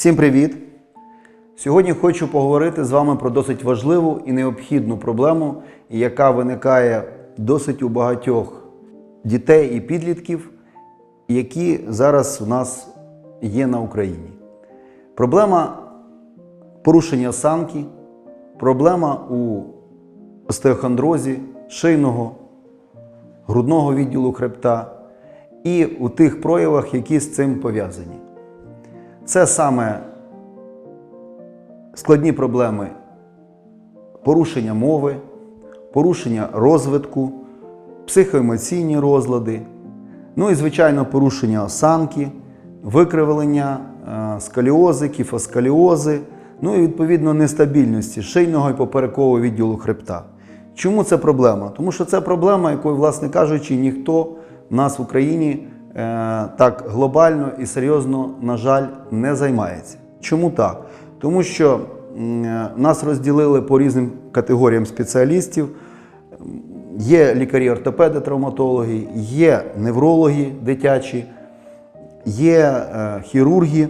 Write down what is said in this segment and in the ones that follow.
Всім привіт! Сьогодні хочу поговорити з вами про досить важливу і необхідну проблему, яка виникає досить у багатьох дітей і підлітків, які зараз у нас є на Україні. Проблема порушення осанки, проблема у остеохондрозі, шийного, грудного відділу хребта і у тих проявах, які з цим пов'язані. Це саме складні проблеми порушення мови, порушення розвитку, психоемоційні розлади, ну і, звичайно, порушення осанки, викривлення, е, сколіози, кіфосколіози, ну і відповідно нестабільності шийного і поперекового відділу хребта. Чому це проблема? Тому що це проблема, якою, власне кажучи, ніхто в нас в Україні так глобально і серйозно, на жаль, не займається. Чому так? Тому що е, нас розділили по різним категоріям спеціалістів. Є лікарі-ортопеди, травматологи, є неврологи дитячі, є е, хірурги,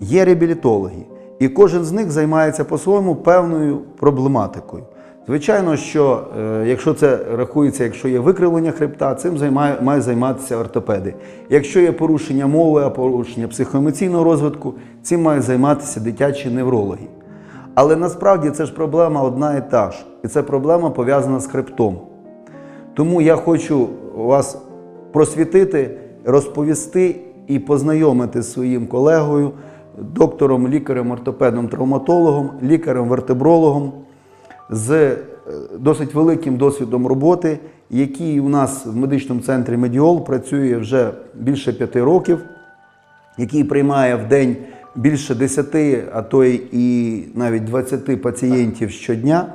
є реабілітологи. І кожен з них займається по-своєму певною проблематикою. Звичайно, що е, якщо це рахується, якщо є викривлення хребта, цим займає, має займатися ортопеди. Якщо є порушення мови, а порушення психоемоційного розвитку, цим мають займатися дитячі неврологи. Але насправді це ж проблема одна і та ж. І це проблема пов'язана з хребтом. Тому я хочу вас просвітити, розповісти і познайомити з своїм колегою, доктором, лікарем, ортопедом, травматологом, лікарем-вертебрологом з е, досить великим досвідом роботи, який у нас в медичному центрі Медіол працює вже більше п'яти років, який приймає в день більше 10, а то і навіть 20 пацієнтів щодня,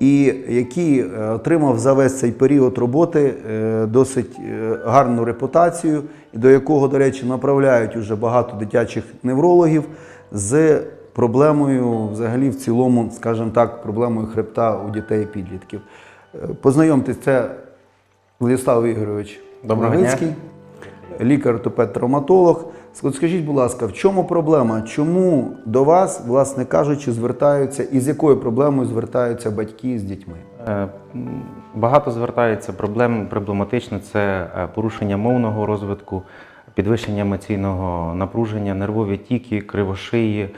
і який е, отримав за весь цей період роботи е, досить гарну репутацію, до якого, до речі, направляють уже багато дитячих неврологів з проблемою, взагалі, в цілому, скажімо так, проблемою хребта у дітей і підлітків. Е, Познайомтесь, це Владислав Ігорович Доброго Новицький, лікар-ортопед-травматолог. От скажіть, будь ласка, в чому проблема? Чому до вас, власне кажучи, звертаються і з якою проблемою звертаються батьки з дітьми? Е, Багато звертається проблем проблематично це е, порушення мовного розвитку, підвищення емоційного напруження, нервові тіки, кривошиї,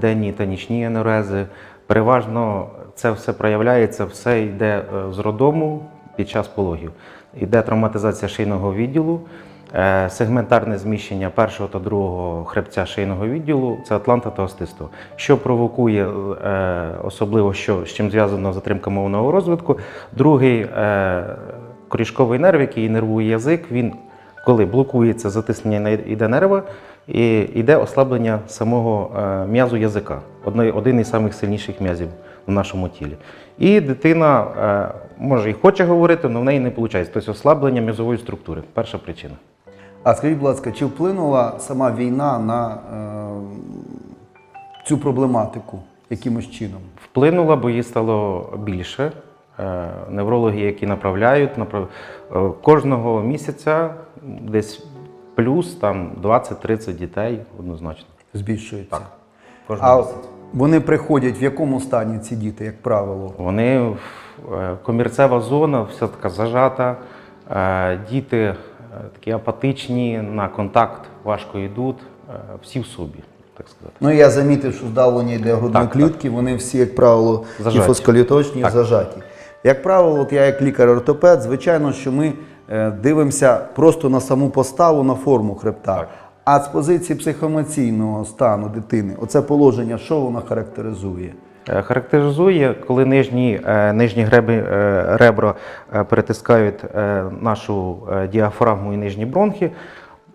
денні та нічні енурези. Переважно це все проявляється, все йде е, з роддому під час пологів. Йде травматизація шийного відділу, е, сегментарне зміщення першого та другого хребця шийного відділу це атланта та остисто, що провокує е, особливо, що з чим зв'язано затримка мовного розвитку. Другий е, корішковий нерв, який нервує язик, він коли блокується затиснення не- іде нерва, і йде ослаблення самого е, м'язу язика, один із самих сильніших м'язів в нашому тілі. І дитина е, може і хоче говорити, але в неї не виходить. Тобто ослаблення м'язової структури. Перша причина. А скажіть, будь ласка, чи вплинула сама війна на е, цю проблематику якимось чином? Вплинула, бо її стало більше. Неврологи, які направляють, кожного місяця десь плюс там 20-30 дітей однозначно. Збільшується? Так. Кожного А вони приходять в якому стані ці діти, як правило? Вони е, комірцева зона, вся така зажата. Е, Діти е, такі апатичні, на контакт важко йдуть, всі в собі, так сказати. Ну я замітив, що здавлення йде грудної Так, вони всі, як правило, Зажаті. кіфосколіточні, зажаті. Як правило, от я як лікар-ортопед, звичайно, що ми дивимося просто на саму поставу, на форму хребта. Так. А з позиції психоемоційного стану дитини, оце положення, що воно характеризує? Е, Характеризує, коли нижні, е, нижні греби, е, ребра е, перетискають е, нашу е, діафрагму і нижні бронхи,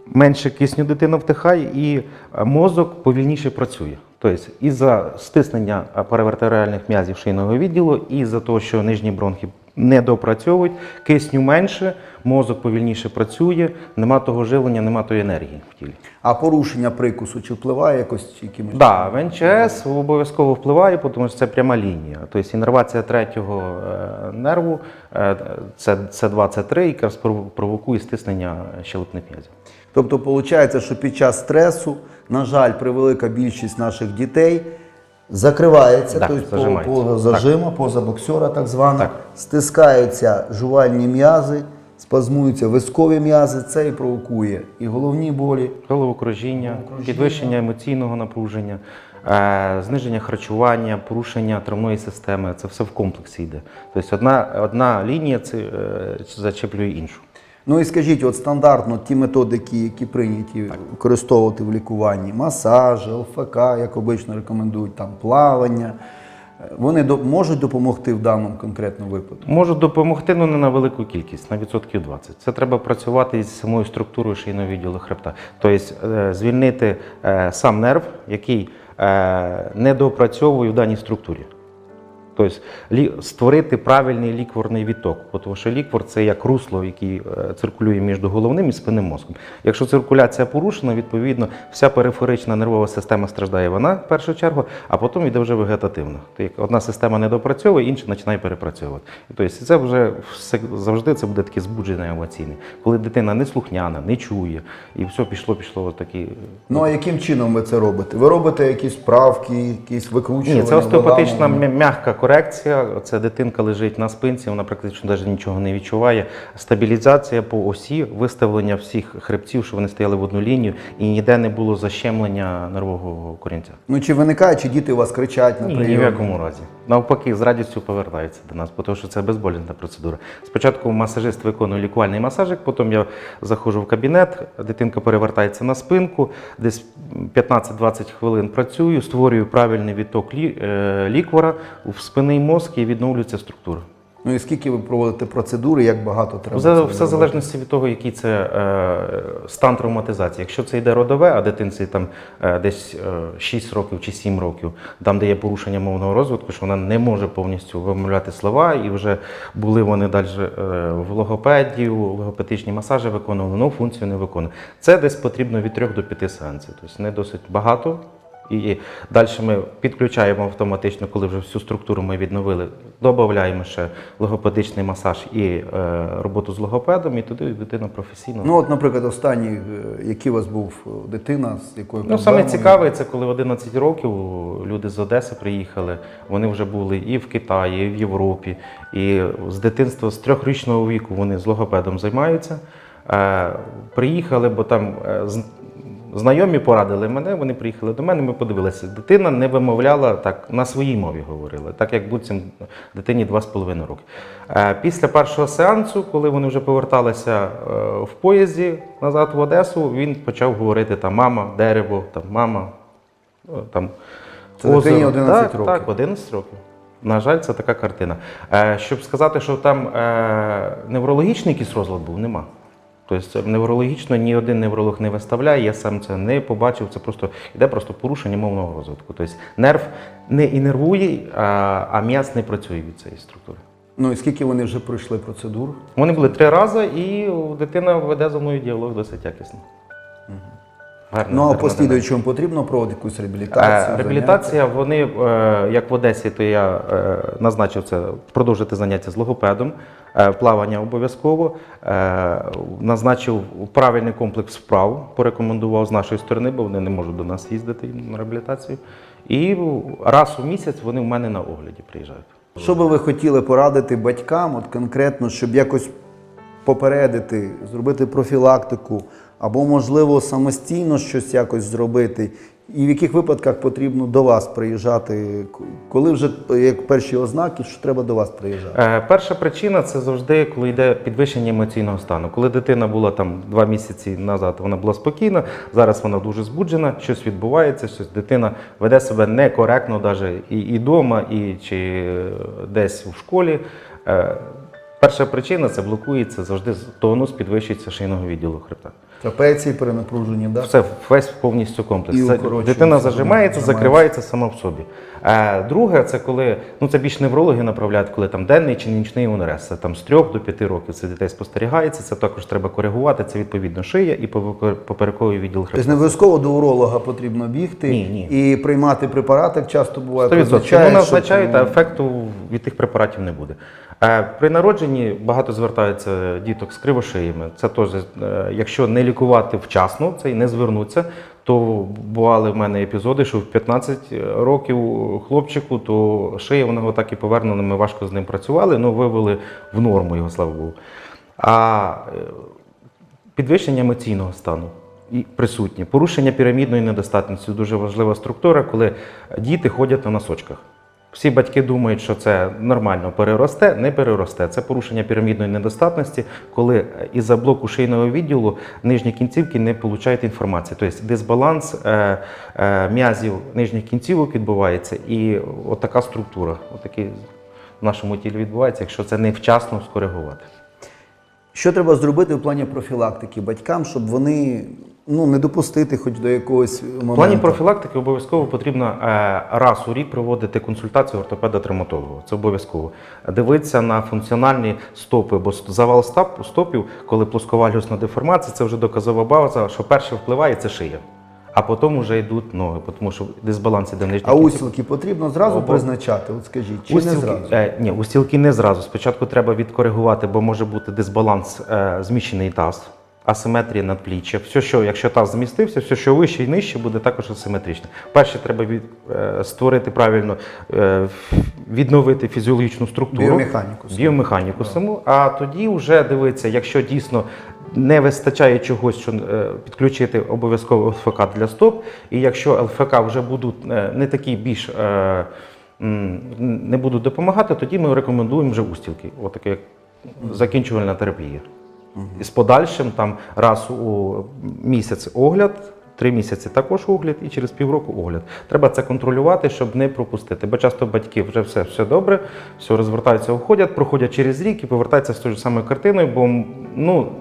менше кисню дитина втихає і е, мозок повільніше працює. Тобто із-за стиснення е, паравертебральних м'язів шийного відділу, і за того, що нижні бронхи не допрацьовують, кисню менше, мозок повільніше працює, нема того живлення, нема тої енергії в тілі. А порушення прикусу чи впливає якось якимось? Да, в НЧС обов'язково впливає, тому що це пряма лінія. Тобто іннервація третього е, нерву, е, це, це 2, це 3, якраз пров- провокує стиснення щелепних м'язів. Тобто, виходить, що під час стресу, на жаль, превелика більшість наших дітей закривається, Так, тобто зажимається. поза зажима, поза боксера, так звана, Так. стискаються жувальні м'язи, спазмуються вискові м'язи, це і провокує і головні болі. Головокружіння, підвищення емоційного напруження, е, зниження харчування, порушення травної системи це все в комплексі йде. Тобто одна, одна лінія це, е, зачеплює іншу. Ну і скажіть, от стандартно ті методики, які прийняті використовувати в лікуванні, масажі, ЛФК, як обично рекомендують, там плавання, е, вони до- можуть допомогти в даному конкретному випадку. Можуть допомогти, але не на велику кількість, на відсотків 20. Це треба працювати із самою структурою шийного відділу хребта. Тобто е, звільнити е, сам нерв, який е, не допрацьовує в даній структурі. Тобто створити правильний лікворний відток, Бо тому що ліквор це як русло, який е, циркулює між головним і спинним мозком. Якщо циркуляція порушена, відповідно вся периферична нервова система страждає вона в першу чергу, а потім йде вже вегетативно. То як одна система не допрацьовує, інша починає перепрацьовувати. Тобто це вже все, завжди це буде таке збудження емоційне, коли дитина не слухняна, не чує, і все пішло, пішло отакі. Ну а яким чином ви це робите? Ви робите якісь правки, якісь викручування? Ні, це остеопатична м'яка корекція. Це дитинка лежить на спинці, вона практично навіть нічого не відчуває. Стабілізація по осі, виставлення всіх хребців, щоб вони стояли в одну лінію, і ніде не було защемлення нервового корінця. Ну чи виникає, чи діти у вас кричать на Ні, прийомі? ні в якому разі. Навпаки, з радістю повертаються до нас, тому що це безболісна процедура. Спочатку масажист виконує лікувальний масажик, потім я заходжу в кабінет, дитинка перевертається на спинку, десь 15-20 хвилин працюю, створюю правильний відток е, ліквора в спинний мозк і відновлюється структура. Ну і скільки ви проводите процедури, як багато треба? Все, це все в залежності від того, який це е, стан травматизації. Якщо це йде родове, а дитинці там е, десь е, 6 років чи 7 років, там, де є порушення мовного розвитку, що вона не може повністю вимовляти слова, і вже були вони далі е, в логопедії, логопедичні масажі виконували, але функцію не виконує. Це десь потрібно від 3 до 5 сеансів, тобто не досить багато. І далі ми підключаємо автоматично, коли вже всю структуру ми відновили, додаємо ще логопедичний масаж і е, роботу з логопедом, і туди дитина професійно. Ну от, наприклад, останній, е, який у вас був е, дитина, з якою Ну, саме цікаве, це коли в 11 років люди з Одеси приїхали. Вони вже були і в Китаї, і в Європі. І з дитинства, з трьохрічного віку вони з логопедом займаються. Е, приїхали, бо там знайомі порадили мене, вони приїхали до мене, ми подивилися. Дитина не вимовляла так, на своїй мові говорила, так як буцім дитині 2,5 роки. Е, після першого сеансу, коли вони вже поверталися е, в поїзді назад в Одесу, він почав говорити там мама, дерево, там мама, е, там Це дитині 11 так, років. Так, 11 років. На жаль, це така картина. Щоб сказати, що там неврологічний якийсь розлад був, нема. Тобто неврологічно ні один невролог не виставляє, я сам це не побачив, це просто йде просто порушення мовного розвитку. Тобто нерв не інервує, а, а м'яз не працює від цієї структури. Ну і скільки вони вже пройшли процедур? Вони були три рази, і дитина веде за мною діалог досить якісно. Гарно, Ну а послідуючому потрібно проводити якусь реабілітацію? Е, Реабілітація, вони, е, як в Одесі, то я е, назначив це продовжити заняття з логопедом, плавання обов'язково. Назначив правильний комплекс вправ, порекомендував з нашої сторони, бо вони не можуть до нас їздити на реабілітацію. І раз у місяць вони в мене на огляді приїжджають. Що би ви хотіли порадити батькам, от конкретно, щоб якось попередити, зробити профілактику, або, можливо, самостійно щось якось зробити? І в яких випадках потрібно до вас приїжджати? Коли вже як перші ознаки, що треба до вас приїжджати? Е, Перша причина це завжди, коли йде підвищення емоційного стану. Коли дитина була там два місяці назад, вона була спокійна, зараз вона дуже збуджена, щось відбувається, щось дитина веде себе некоректно, навіть і, і вдома, і чи е, десь в школі. Е, Перша причина це блокується завжди тонус, підвищується шийного відділу хребта. Трапеції перенапружені, да? Все, весь повністю комплекс. І Це, укорочується, дитина зажимається, зажимається. закривається сама в собі. Е, друге, це коли ну це більш неврологи направляють, коли там денний чи нічний унрез. Це там з 3 до 5 років це дітей спостерігається. Це також треба коригувати. Це відповідно шия і поперековий відділ Тобто не обов'язково до уролога потрібно бігти Ні, ні. і приймати препарати, як часто буває. 100%. призначають, Ну, щоб, назначають, а ефекту від тих препаратів не буде. Е, При народженні багато звертаються діток з кривошиями. Це теж, е, якщо не лікувати вчасно, це і не звернуться. То бували в мене епізоди, що в 15 років хлопчику, то шия в нього так і повернена, ми важко з ним працювали, але вивели в норму його, слава Богу. А е, підвищення емоційного стану і присутнє. Порушення пірамідної недостатності дуже важлива структура, коли діти ходять на носочках. Всі батьки думають, що це нормально переросте, не переросте. Це порушення пірамідної недостатності, коли із-за блоку шийного відділу нижні кінцівки не получають інформації. Тобто дисбаланс е, е, м'язів нижніх кінцівок відбувається, і от така структура, отакий в нашому тілі відбувається, якщо це невчасно скоригувати. Що треба зробити в плані профілактики батькам, щоб вони ну, не допустити хоч до якогось моменту? В плані профілактики обов'язково потрібно е, раз у рік проводити консультацію ортопеда-травматолога. Це обов'язково. Дивитися на функціональні стопи, бо завал стоп- стопів, коли плосковалюсна деформація, це вже доказова база, що перше впливає це шия. А потім вже йдуть ноги, тому що дисбаланс іде нижній А устілки потрібно зразу Обо- призначати? От скажіть, чи не зразу? Е, ні, устілки не зразу. Спочатку треба відкоригувати, бо може бути дисбаланс, е, зміщений таз, асиметрія надпліччя. Все, що, якщо таз змістився, все, що вище і нижче, буде також асиметрично. Перше, треба від, е, створити правильно, е, відновити фізіологічну структуру. Біомеханіку саму. Біомеханіку саму, а тоді вже дивитися, якщо дійсно не вистачає чогось, що е, підключити обов'язково ЛФК для стоп, і якщо ЛФК вже будуть не такі більш не будуть допомагати, тоді ми рекомендуємо вже устілки. Отаке як закінчувальна терапія. І з подальшим там раз у місяць огляд. Три місяці також огляд і через півроку огляд. Треба це контролювати, щоб не пропустити. Бо часто батьки вже все, все добре, все розвертаються, уходять, проходять через рік і повертаються з тою ж самою картиною, бо ну,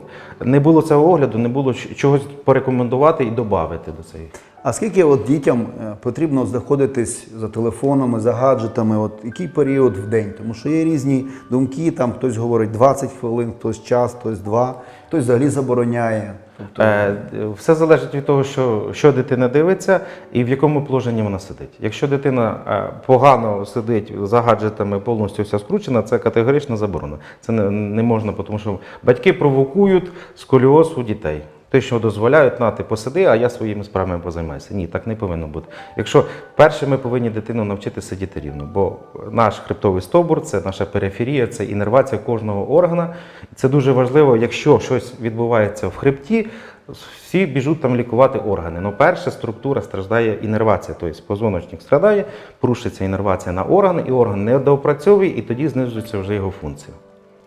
не було цього огляду, не було чогось порекомендувати і додати до цієї. А скільки от дітям е, потрібно знаходитись за телефонами, за гаджетами? От який період в день? Тому що є різні думки, там хтось говорить 20 хвилин, хтось час, хтось два, хтось взагалі забороняє. Тобто, Е, Все залежить від того, що, що дитина дивиться і в якому положенні вона сидить. Якщо дитина е, погано сидить за гаджетами, повністю вся скручена, це категорична заборона. Це не, не можна, тому що батьки провокують сколіоз у дітей. Те, що дозволяють, на ти посиди, а я своїми справами позаймаюся. Ні, так не повинно бути. Якщо перше ми повинні дитину навчити сидіти рівно, бо наш хребтовий стовбур це наша периферія, це інервація кожного органа. Це дуже важливо, якщо щось відбувається в хребті, всі біжуть там лікувати органи. Ну, перша структура страждає інервація, тобто позвоночник страдає, порушується інервація на органи, і орган не доопрацьовує, і тоді знижується вже його функція.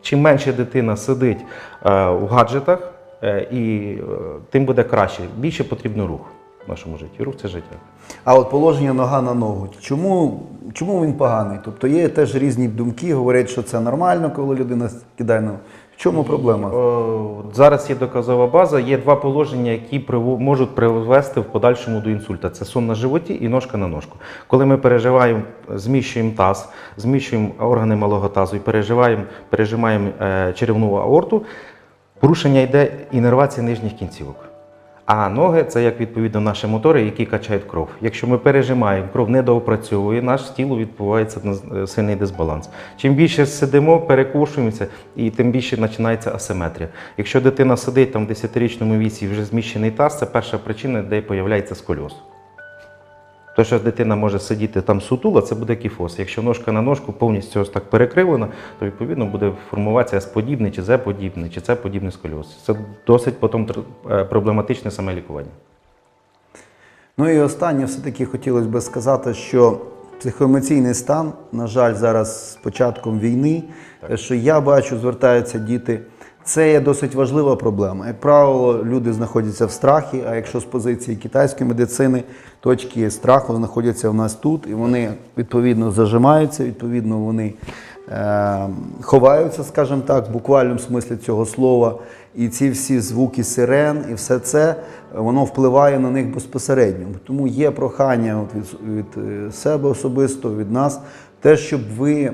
Чим менше дитина сидить е, у гаджетах, і е, тим буде краще. Більше потрібно рух в нашому житті. Рух це життя. А от положення нога на ногу. Чому, чому він поганий? Тобто є теж різні думки, говорять, що це нормально, коли людина кидає ногу. В чому проблема? Е, Зараз є доказова база. Є два положення, які можуть привести в подальшому до інсульта. Це сон на животі і ножка на ножку. Коли ми переживаємо, зміщуємо таз, зміщуємо органи малого тазу і переживаємо, пережимаємо е, черевну аорту, порушення йде інервація нижніх кінцівок. А ноги це як відповідно наші мотори, які качають кров. Якщо ми пережимаємо, кров не доопрацьовує, наш тіло відбувається на- сильний дисбаланс. Чим більше сидимо, перекушуємося, і тим більше починається асиметрія. Якщо дитина сидить там в 10-річному віці вже зміщений таз, це перша причина, де з'являється сколіоз. То, що дитина може сидіти там сутула, це буде кіфоз. Якщо ножка на ножку повністю ось так перекривлена, то відповідно буде формуватися С-подібний, чи З-подібний, чи С-подібний сколіоз. Це досить потім е, проблематичне саме лікування. Ну і останнє, все-таки хотілося б сказати, що психоемоційний стан, на жаль, зараз з початком війни, те, що я бачу, звертаються діти. Це є досить важлива проблема. Як правило, люди знаходяться в страхі, а якщо з позиції китайської медицини, точки страху знаходяться в нас тут, і вони відповідно зажимаються, відповідно, вони е, ховаються, скажімо так, в буквальному смислі цього слова. І ці всі звуки сирен, і все це воно впливає на них безпосередньо. Тому є прохання від, від е, себе особисто, від нас, те, щоб ви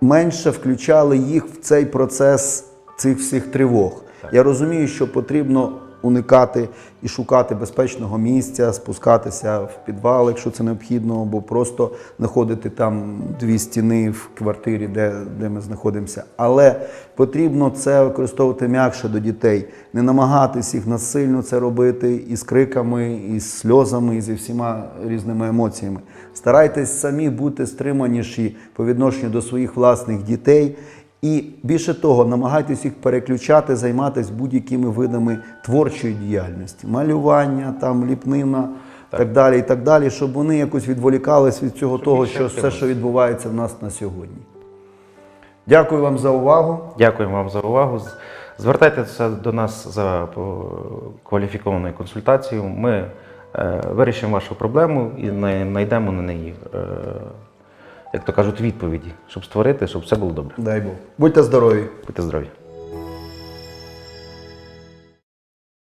менше включали їх в цей процес цих всіх тривог. Я розумію, що потрібно уникати і шукати безпечного місця, спускатися в підвал, якщо це необхідно, або просто знаходити там дві стіни в квартирі, де, де ми знаходимося. Але потрібно це використовувати м'якше до дітей, не намагатись їх насильно це робити із криками, із сльозами, і зі всіма різними емоціями. Старайтесь самі бути стриманіші по відношенню до своїх власних дітей. І більше того, намагайтесь їх переключати, займатися будь-якими видами творчої діяльності, малювання, там, ліпнина, так. далі, і так далі, щоб вони якось відволікались від цього того, що все, що відбувається в нас на сьогодні. Дякую вам за увагу. Дякуємо вам за увагу. Звертайтеся до нас за кваліфікованою консультацією. Ми е, вирішимо вашу проблему і най- знайдемо на неї, е, як то кажуть, відповіді, щоб створити, щоб все було добре. Дай Бог. Будьте здорові! Будьте здорові!